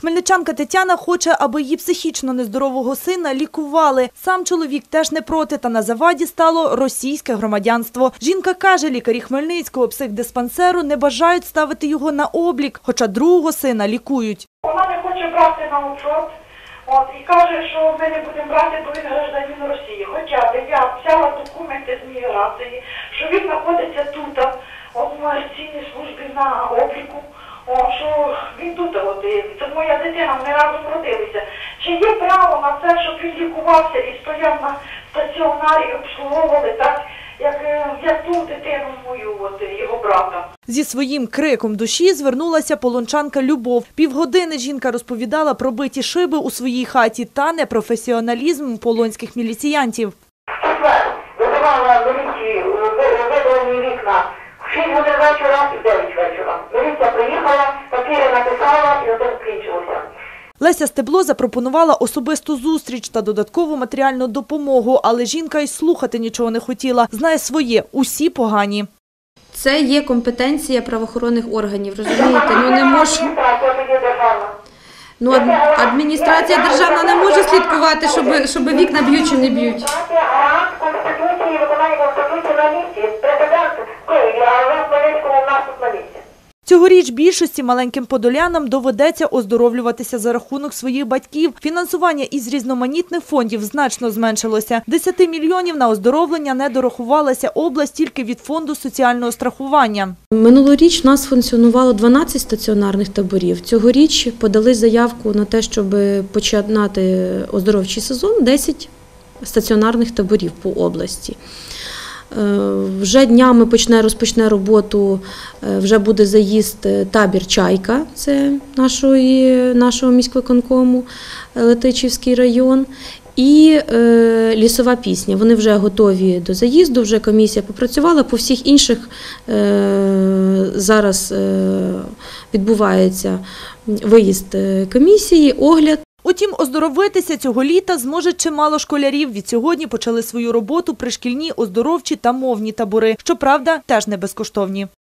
Хмельничанка Тетяна хоче, аби її психічно нездорового сина лікували. Сам чоловік теж не проти, та на заваді стало російське громадянство. Жінка каже, лікарі Хмельницького психдиспансеру не бажають ставити його на облік, хоча другого сина лікують. Вона не хоче брати на учет. І каже, що ми не будемо брати, бо він гражданин Росії. Хоча б я взяла документи з міграції, що він знаходиться тут, от, в міграційній службі на обліку, о, що він тут, от, це моя дитина, ми разом родилися. Чи є право на це, щоб він лікувався і стояв на стаціонарі, обслуговували так, як, е, як ту дитину мою, от, його брата. Зі своїм криком душі звернулася полончанка Любов. Півгодини жінка розповідала про биті шиби у своїй хаті та непрофесіоналізм полонських міліціянтів. Визивала міліцію, видалені вікна. В 6 годин вечора і в 9 вечора. Міліція приїхала, папіри написала і на тому скінчилося. Леся Стебло запропонувала особисту зустріч та додаткову матеріальну допомогу, але жінка й слухати нічого не хотіла. Знає своє, усі погані. Це є компетенція правоохоронних органів, розумієте? Ну не мож... Адміністрація ну, адміністрація державна не може слідкувати, щоб, щоб вікна б'ють чи не б'ють. Конституції, виконання Конституції на місці. Цьогоріч більшості маленьким подолянам доведеться оздоровлюватися за рахунок своїх батьків. Фінансування із різноманітних фондів значно зменшилося. 10 мільйонів на оздоровлення не дорахувалася область тільки від фонду соціального страхування. Минулоріч у нас функціонувало 12 стаціонарних таборів. Цьогоріч подали заявку на те, щоб починати оздоровчий сезон 10 стаціонарних таборів по області. Е, Вже днями почне розпочне роботу. е, Вже буде заїзд е, табір Чайка, це нашої, нашого міськвиконкому, Летичівський район. І е, лісова пісня. Вони вже готові до заїзду. Вже комісія попрацювала. По всіх інших е, зараз е, відбувається виїзд комісії, огляд. Утім, оздоровитися цього літа зможе чимало школярів. Від сьогодні почали свою роботу пришкільні, оздоровчі та мовні табори. Щоправда, теж не безкоштовні.